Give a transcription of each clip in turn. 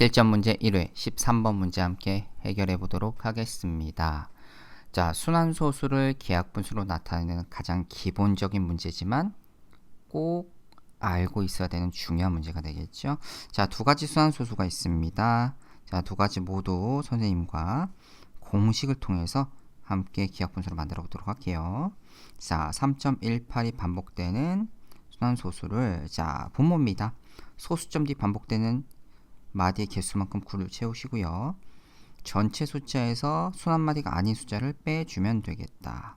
실전 문제 1회 13번 문제 함께 해결해 보도록 하겠습니다. 자, 순환소수를 기하분수로 나타내는 가장 기본적인 문제지만 꼭 알고 있어야 되는 중요한 문제가 되겠죠. 자, 두 가지 순환소수가 있습니다. 자, 두 가지 모두 선생님과 공식을 통해서 함께 기하분수로 만들어 보도록 할게요. 자, 3.18이 반복되는 순환소수를 자, 분모입니다. 소수점 뒤 반복되는 마디의 개수만큼 9를 채우시고요. 전체 숫자에서 순한 마디가 아닌 숫자를 빼주면 되겠다.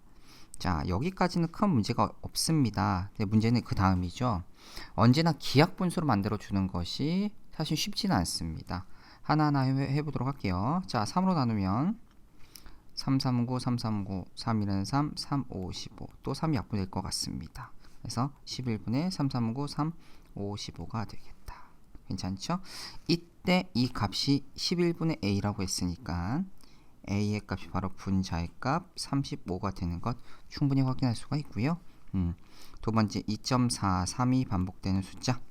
자, 여기까지는 큰 문제가 없습니다. 문제는 그 다음이죠. 언제나 기하분수로 만들어 주는 것이 사실 쉽지는 않습니다. 하나하나 해, 해보도록 할게요. 자, 3으로 나누면 339, 339, 3일은 3, 3, 5, 15. 또 3이 약분될 것 같습니다. 그래서 11분의 3, 3, 9, 3, 5, 15가 되겠다. 괜찮죠? 이때 이 값이 11분의 a라고 했으니까 a의 값이 바로 분자의 값 35가 되는 것 충분히 확인할 수가 있고요. 음, 두 번째 2.43이 반복되는 숫자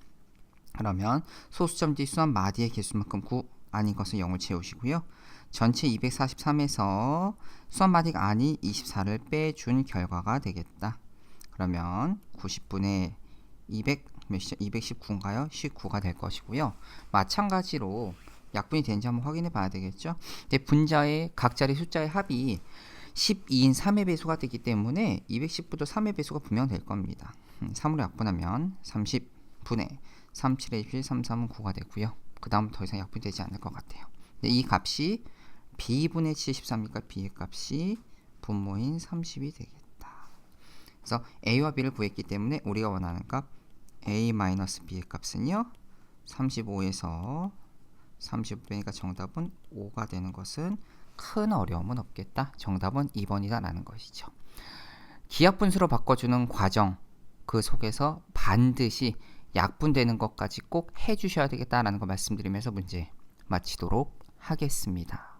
그러면 소수점 뒤 수한 마디의 개수만큼 9 아닌 것은 0을 채우시고요. 전체 243에서 수한 마디가 아닌 24를 빼준 결과가 되겠다. 그러면 90분의 200 몇이죠? 219인가요? 19가 될 것이고요. 마찬가지로 약분이 되는지 한번 확인해 봐야 되겠죠? 근데 분자의 각 자리 숫자의 합이 12인 3의 배수가 되기 때문에 210부터 3의 배수가 분명 될 겁니다. 3으로 약분하면 30분의 3, 7의 1, 3, 3은 9가 되고요. 그 다음 더 이상 약분되지 않을 것 같아요. 이 값이 b분의 73이니까 b의 값이 분모인 30이 되겠다. 그래서 a와 b를 구했기 때문에 우리가 원하는 값 a-b의 값은요? 35에서 30이니까 정답은 5가 되는 것은 큰 어려움은 없겠다. 정답은 2번이다 라는 것이죠. 기하분수로 바꿔주는 과정 그 속에서 반드시 약분되는 것까지 꼭 해주셔야 되겠다라는 거 말씀드리면서 문제 마치도록 하겠습니다